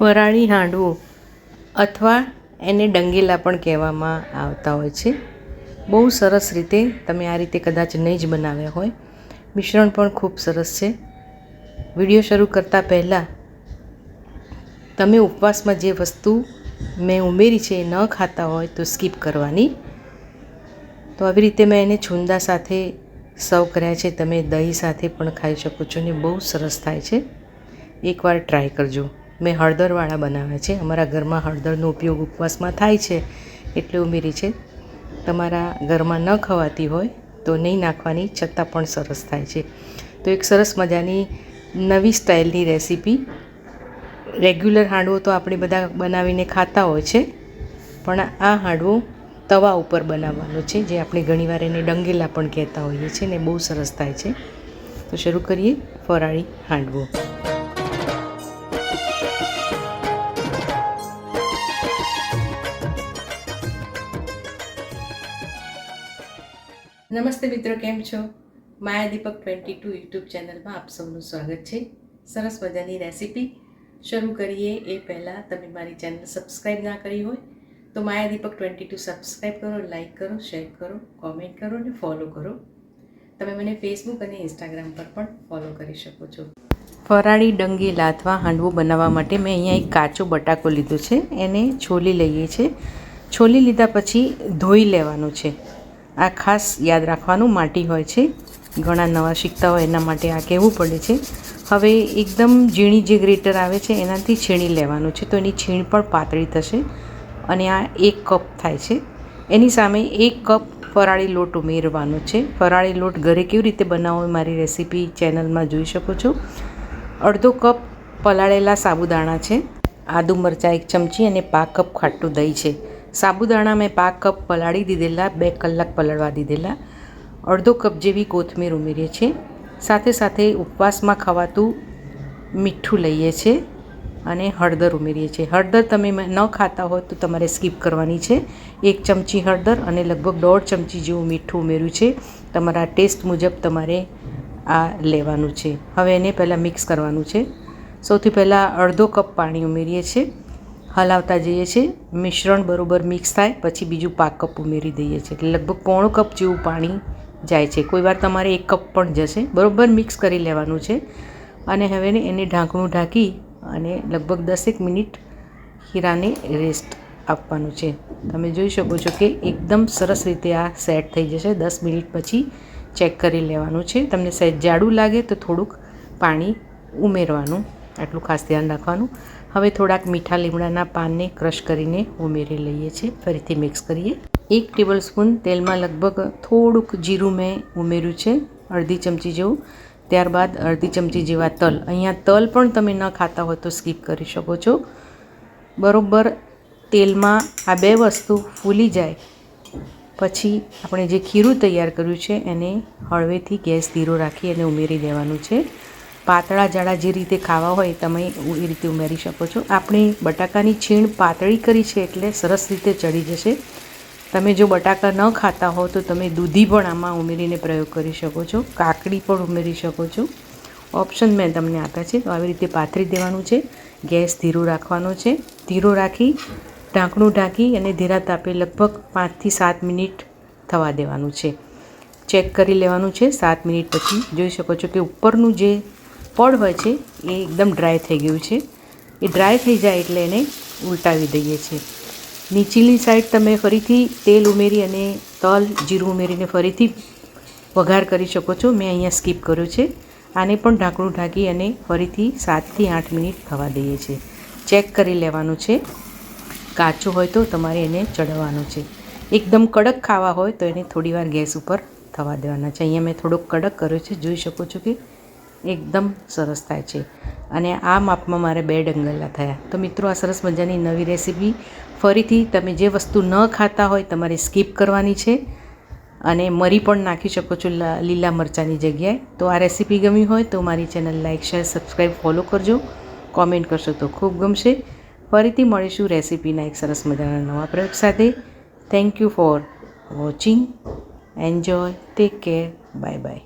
વરાળી હાંડવો અથવા એને ડંગેલા પણ કહેવામાં આવતા હોય છે. બહુ સરસ રીતે તમે આ રીતે કદાચ નહીં જ બનાવ્યા હોય. મિશ્રણ પણ ખૂબ સરસ છે. વીડિયો શરૂ કરતાં પહેલાં તમે ઉપવાસમાં જે વસ્તુ મેં ઉમેરી છે એ ન ખાતા હોય તો સ્કીપ કરવાની. તો આવી રીતે મેં એને છુંદા સાથે સર્વ કર્યા છે. તમે દહીં સાથે પણ ખાઈ શકો છો ને બહુ સરસ થાય છે. એકવાર ટ્રાય કરજો. મેં હળદરવાળા બનાવ્યા છે. અમારા ઘરમાં હળદરનો ઉપયોગ ઉપવાસમાં થાય છે એટલે ઉમેરી છે. તમારા ઘરમાં ન ખવાતી હોય તો નહીં નાખવાની, છતાં પણ સરસ થાય છે. તો એક સરસ મજાની નવી સ્ટાઇલની રેસીપી. રેગ્યુલર હાંડવો તો આપણે બધા બનાવીને ખાતા હોય છે, પણ આ હાંડવો તવા ઉપર બનાવવાનો છે, જે આપણે ઘણીવાર એને ડંગેલા પણ કહેતા હોઈએ છીએ ને બહુ સરસ થાય છે. તો શરૂ કરીએ ફરાળી હાંડવો. નમસ્તે મિત્રો, કેમ છો? Maya Deepak twenty two YouTube ચેનલમાં આપ સૌનું સ્વાગત છે. સરસ મજાની રેસીપી શરૂ કરીએ. એ પહેલાં તમે મારી ચેનલ સબસ્ક્રાઈબ ના કરી હોય તો Maya Deepak twenty two subscribe કરો, લાઇક કરો, શેર કરો, કોમેન્ટ કરો અને ફોલો કરો. તમે મને ફેસબુક અને ઇન્સ્ટાગ્રામ પર પણ ફોલો કરી શકો છો. ફરાળી ડંગી લાથવા હાંડવો બનાવવા માટે મેં અહીંયા એક કાચો બટાકો લીધો છે. એને છોલી લઈએ છીએ છોલી લીધા પછી ધોઈ લેવાનું છે. આ ખાસ યાદ રાખવાનું માટી હોય છે. ઘણા નવા શીખતા હોય એના માટે આ કહેવું પડે છે. હવે એકદમ ઝીણી જે ગ્રેટર આવે છે એનાથી છીણી લેવાનું છે તો એની છીણ પણ પાતળી થશે અને આ એક કપ થાય છે. એની સામે એક કપ ફરાળી લોટ ઉમેરવાનો છે. ફરાળી લોટ ઘરે કેવી રીતે બનાવો મારી રેસીપી ચેનલમાં જોઈ શકો છો. અડધો કપ પલાળેલા સાબુદાણા છે. આદુ મરચાં એક ચમચી અને પા કપ ખાટું દહીં છે. સાબુદાણા મેં પાંચ કપ પલાળી દીધેલા, બે કલાક પલાળવા દીધેલા. અડધો કપ જેવી કોથમીર ઉમેરીએ છીએ. સાથે સાથે ઉપવાસમાં ખવાતું મીઠું લઈએ છીએ અને હળદર ઉમેરીએ છીએ. હળદર તમે ન ખાતા હોય તો તમારે સ્કીપ કરવાની છે. એક ચમચી હળદર અને લગભગ દોઢ ચમચી જેવું મીઠું ઉમેર્યું છે. તમારા ટેસ્ટ મુજબ તમારે આ લેવાનું છે. હવે એને પહેલાં મિક્સ કરવાનું છે. સૌથી પહેલાં અડધો કપ પાણી ઉમેરીએ છીએ. હલાવતા જઈએ છીએ. મિશ્રણ બરોબર મિક્સ થાય, પછી બીજું પાક કપ ઉમેરી દઈએ છીએ. એટલે લગભગ પોણો કપ જેવું પાણી જાય છે. કોઈ વાર તમારે એક કપ પણ જશે. બરોબર મિક્સ કરી લેવાનું છે. અને હવે એને ઢાંકણું ઢાંકી અને લગભગ દસેક મિનિટ હીરાને રેસ્ટ આપવાનું છે. તમે જોઈ શકો છો કે એકદમ સરસ રીતે આ સેટ થઈ જશે. દસ મિનિટ પછી ચેક કરી લેવાનું છે. તમને સહેજ જાડું લાગે તો થોડુંક પાણી ઉમેરવાનું. આટલું ખાસ ધ્યાન રાખવાનું. હવે થોડાક મીઠા લીમડાના પાનને ક્રશ કરીને ઉમેરી લઈએ છીએ. ફરીથી મિક્સ કરીએ. એક ટેબલ સ્પૂન તેલમાં લગભગ થોડુંક જીરું મેં ઉમેર્યું છે, અડધી ચમચી જેવું. ત્યારબાદ અડધી ચમચી જેવા તલ. અહીંયા તલ પણ તમે ન ખાતા હોય તો સ્કીપ કરી શકો છો. બરોબર તેલમાં આ બે વસ્તુ ફૂલી જાય. પછી આપણે જે ખીરું તૈયાર કર્યું છે એને હળવેથી ગેસ ધીરો રાખી અને ઉમેરી દેવાનું છે. પાતળા જાડા જે રીતે ખાવા હોય તમે એ રીતે ઉમેરી શકો છો. આપણે બટાકાની છીણ પાતળી કરી છે એટલે સરસ રીતે ચડી જશે. તમે જો બટાકા ન ખાતા હો તો તમે દૂધી પણ આમાં ઉમેરીને પ્રયોગ કરી શકો છો. કાકડી પણ ઉમેરી શકો છો. ઓપ્શન મેં તમને આપ્યા છે. તો આવી રીતે પાથરી દેવાનું છે. ગેસ ધીરો રાખવાનો છે. ધીરો રાખી, ઢાંકણું ઢાંકી અને ધીરા તાપે લગભગ પાંચથી સાત મિનિટ થવા દેવાનું છે. ચેક કરી લેવાનું છે સાત મિનિટ પછી. જોઈ શકો છો કે ઉપરનું જે પડ હોય છે એ એકદમ ડ્રાય થઈ ગયું છે. એ ડ્રાય થઈ જાય એટલે એને ઉલટાવી દઈએ છીએ. નીચેની સાઈડ તમે ફરીથી તેલ ઉમેરી અને તલ જીરું ઉમેરીને ફરીથી વઘાર કરી શકો છો. મેં અહીંયા સ્કીપ કર્યો છે. આને પણ ઢાંકણું ઢાંકી અને ફરીથી સાતથી આઠ મિનિટ થવા દઈએ છીએ. ચેક કરી લેવાનું છે. કાચું હોય તો તમારે એને ચડવાનું છે. એકદમ કડક ખાવા હોય તો એને થોડીવાર ગેસ ઉપર થવા દેવાના છે. અહીંયા મેં થોડોક કડક કર્યો છે. જોઈ શકો છો કે એકદમ સરસ થાય છે. અને આ માપમાં મારે બે ડંગલા થયા. તો મિત્રો, આ સરસ મજાની નવી રેસીપી ફરીથી તમે જે વસ્તુ ન ખાતા હોય, તમારે સ્કીપ કરવાની છે. અને મરી પણ નાખી શકો છો લીલા મરચાંની જગ્યાએ. તો આ રેસીપી ગમી હોય તો મારી channel like share subscribe follow કરજો. કોમેન્ટ કરશો તો ખૂબ ગમશે. ફરીથી મળીશું રેસીપીના એક સરસ મજાના નવા પ્રયોગ સાથે. Thank you for watching enjoy take care bye bye